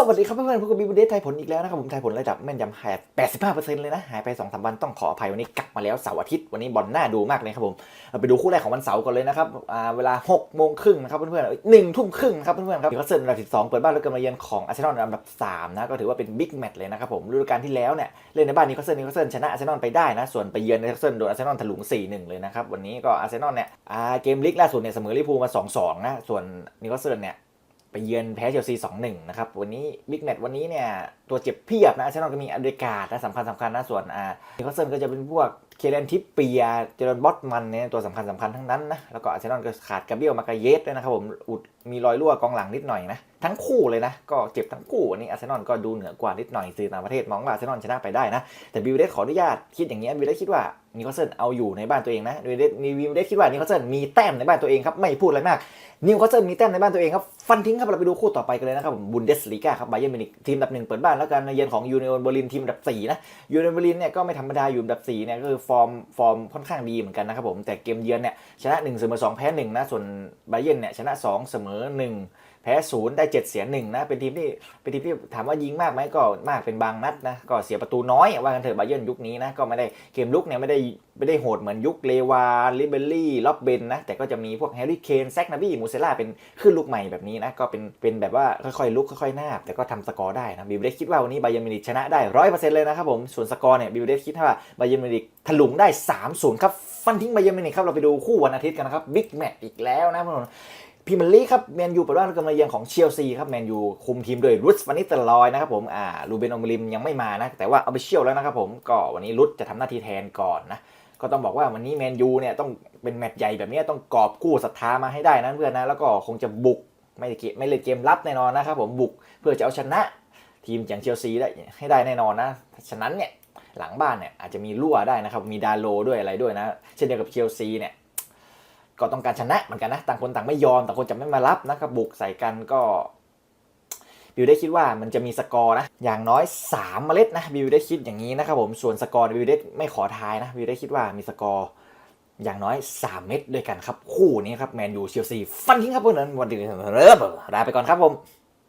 สวัสดีครับเพื่อนๆพวกกับบีบูเดสไทยผลอีกแล้วนะครับผมไทยผลระดับแม่นยำหาย 85%เลยนะ หายไป2อสวันต้องขออภัยวันนี้กลับมาแล้วเสาร์อาทิตย์วันนี้บอลน่าดูมากเลยครับผมไปดูคู่แรกของวันเสาร์ก่อนเลยนะครับเวลา6โมงครึ่งนะครับเพื่อนๆหนึ่งทุ่มครึ่งครับเพื่อนๆครับนิวคาสเซิลอันดับ12 เปิดบ้านแล้วกำลังเยือนของอาร์เซนอลอันดับ3นะก็ถือว่าเป็นบิ๊กแมตช์เลยนะครับผมฤดูกาลที่แล้วเนี่ยเล่นในบ้านนิวคาสเซิลนิวคาสเซิลชนะอาร์เซนอลไปได้นะส่วนไปเยือนนิวคาสเซิลโดนอาร์เซนอลถลุง4-1เลยนะครับวันนี้ก็อาร์เซนอลเนี่ยเกมลีกล่าสุดเนี่ยเสมอลิเวอร์พูลมา2-2นะส่วนนิวคาสเซิลเนี่ย ไปเยือนแพ้เชลซี2-1นะครับวันนี้บิ๊กแมตช์วันนี้เนี่ยตัวเจ็บเพียบนะอาร์เซนอลก็มีอเดรการ์ดนะสำคัญสำคัญนะส่วนอ่านิวคาสเซิลก็จะเป็นพวกเคเลนทิปเปียเจอร์นบอตมันเนี่ยตัวสำคัญสำคัญทั้งนั้นนะแล้วก็อาร์เซนอลก็ขาดกาเบียลมากาเยสด้วยนะครับผมอุดมีรอยรั่วกองหลังนิดหน่อยนะทั้งคู่เลยนะ ก็เจ็บทั้งคู่วันนี้อาร์เซนอลก็ดูเหนือกว่านิดหน่อยสื่อต่างประเทศมองว่าอาร์เซนอลชนะไปได้นะแต่บิวเดสขออนุญาตคิดอย่างนี้บิวเดสคิดว่านิวคาสเซิลเอาอยู่ในบ้านตัวเองนะบิวเดสบิวเดสคิดว่านิวคาสเซิลมีแต้มในบ้านตัวเองครับไม่พูดอะไรมากนิวคาสเซิลมีแต้มในบ้านตัวเองครับฟันทิ้งครับเราไปดูคู่ต่อไปกันเลยนะครับผมบุนเดสลีกาครับไบเยอร์มิวนิกทีมดับหนึ่งเปิดบ้านแล้วกันในเยือนของยูเน o นเบอร์ลินทีมดับสี่นะยูเน o นเบอร์ลินเนี่ยก็ไม่ธรรมดาอยู่ดับสี่เนี่ยก็คือฟอร์มฟอร์มค่อนข้างดีเหมือนกันนะครับผมแต่เกมเยือนเนี่ยชนะ1เสมอ2แพ้1นะส่วนไบเยอร์เนี่ยชนะ2เสมอ1แพ้ศูนย์ได้7เสียหนึ่งนะเป็นทีมที่เป็นทีมที่ถามว่ายิงมากไหมก็มากเป็นบางนัดนะก็เสียประตูน้อยว่ากันเถอะไบเยอร์ยุคนี้นะก็ไม่ได้เกมลุกเนี่ยไม่ได้ไม่ได้โหดเหมือนยุคเลวาลิเบลลี่ล็อบเบนนะแต่ก็จะมีพวกแฮร์รี่เคนแซกนาบี้มูเซล่าเป็นขึ้นลูกใหม่แบบนี้นะก็เป็นเป็นแบบว่าค่อยๆลุกค่อยๆนาบแต่ก็ทำสกอร์ได้นะบิวเดสคิดว่าวันนี้ไบเยอร์มิวนิกชนะได้ร้อยเปอร์เซ็นต์เลยนะครับผมส่วนสกอร์เนี่ยบิวเดสคิดว่าไบเยอร์มิวนิกถลุงได้3-0ครับฟันทิ้งไบเยอร์มิวนิกครับเราไปดูคู่วันอาทิตย์กันนะครับบิ๊กแมตช์อีกแล้วนะพรีมียร์ลีครับแมนยูเปิดบ้านกำลังเยือนของเชลซีครับแมนยูคุมทีมโดยรุสวานิสเตอร์ลอยนะครับผมอ่าลูเบนอมริมยังไม่มานะ แต่ว่าเอาไปเชี่ยวแล้วนะครับผมก็วันนี้รุสจะทำหน้าที่แทนก่อนนะก็ต้องบอกว่าวันนี้แมนยูเนี่ยต้องเป็นแมตช์ใหญ่แบบนี้ต้องกอบกู้ศรัทธามาให้ได้นะเพื่อนนะแล้วก็คงจะบุกไม่เกไม่เล่นเกมรับแน่นอนนะครับผมบุกเพื่อจะเอาชนะทีมอย่างเชลซีได้ให้ได้แน่นอนนะฉะนั้นเนี่ยหลังบ้านเนี่ยอาจจะมีรั่วได้นะครับมีดาโลด้วยอะไรด้วยนะ เช่นเดียวกับเชลซีเนี่ย ก็ต้องการชนะเหมือนกันนะ ต่างคนต่างไม่ยอม ต่างคนจะไม่มารับนะครับบุกใส่กันก็บิวได้คิดว่ามันจะมีสกอร์นะ อย่างน้อย 3 เมล็ดนะบิวได้คิดอย่างนี้นะครับผมส่วนสกอร์บิวได้ไม่ขอทายนะบิวได้คิดว่ามีสกอร์อย่างน้อย 3 เม็ดด้วยกันครับ คู่นี้ครับแมนยูเชลซีฟันทิ้งครับเพื่อนวันดีเริ่มลาไปก่อนครับผม